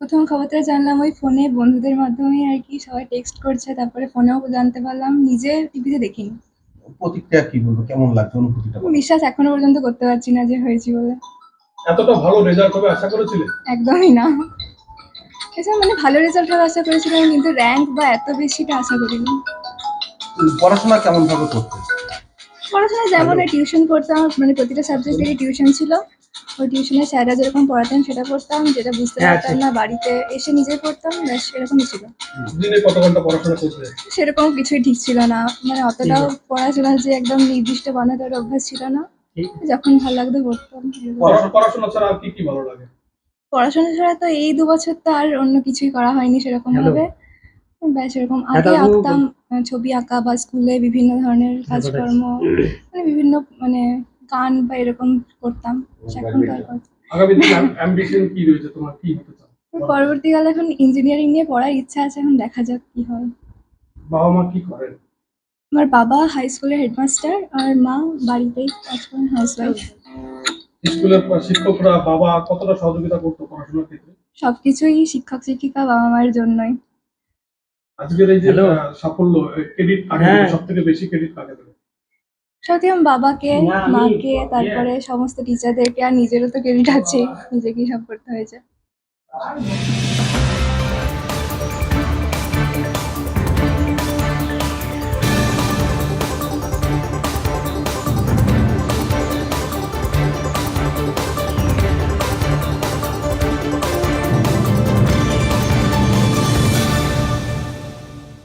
প্রথম খবরটা জানলাম ওই ফোনে বন্ধুদের মাধ্যমেই আর কি সবাই টেক্সট করছে তারপরে ফোনেও জানতে পারলাম নিজে টিভিতে দেখিনি। প্রতিক্রিয়া কি বলব? কেমন লাগছে অনুভূতিটা। বিশ্বাস এখনও পর্যন্ত করতে পারছি না যে হয়েছি বলে। এতটা ভালো রেজাল্ট হবে আশা করেছিলে? একদমই না। এছাড়া মানে ভালো রেজাল্ট হওয়ার আশা করেছিলাম কিন্তু র্যাঙ্ক বা এত বেশিটা আশা করিনি। পড়াশোনা কেমন ভাবে করতে? পড়াশোনা যেমন টিউশন করতাম মানে প্রতিটা সাবজেক্টেরই টিউশন ছিল। ওই টিউশনে স্যাররা যেরকম পড়াতেন সেটা পড়তাম যেটা বুঝতে হ্যাঁ, পারতাম না বাড়িতে এসে নিজে পড়তাম ব্যাস এরকমই ছিল। দিনে কত ঘণ্টা পড়াশোনা করতে সেরকম কিছুই ঠিক ছিল না। মানে অতটাও পড়াশোনা যে একদম নির্দিষ্ট বানাতে অভ্যাস ছিল না। যখন ভালো লাগতো পড়তাম। পড়াশোনা পড়াশোনা ছাড়া আর কি কি ভালো লাগে? পড়াশোনা ছাড়া তো এই দু বছর তো আর অন্য কিছুই করা হয়নি সেরকম ভাবে। ব্যাস এরকম আগে আঁকতাম ছবি আঁকা বা স্কুলে বিভিন্ন ধরনের কাজকর্ম মানে বিভিন্ন মানে গান বা এরকম করতাম এখন তো পরবর্তীকালে এখন ইঞ্জিনিয়ারিং নিয়ে পড়ার ইচ্ছা আছে এখন দেখা যাক কি হয়। বাবা মা কি করেন? আমার বাবা হাই স্কুলের হেডমাস্টার আর মা বাড়িতেই কাজ করেন হাউস ওয়াইফ স্কুলের শিক্ষকরা বাবা কতটা সহযোগিতা করতো পড়াশোনার ক্ষেত্রে? সবকিছুই শিক্ষক শিক্ষিকা বাবা মায়ের জন্যই। আজকের এই যে. সাফল্য ক্রেডিট হ্যাঁ। সব থেকে বেশি ক্রেডিট কাকে দেবে সত্যি বাবাকে মাকে তারপরে সমস্ত টিচারদেরকে আর নিজেরও তো ক্রেডিট আছে নিজেকেই সব করতে হয়েছে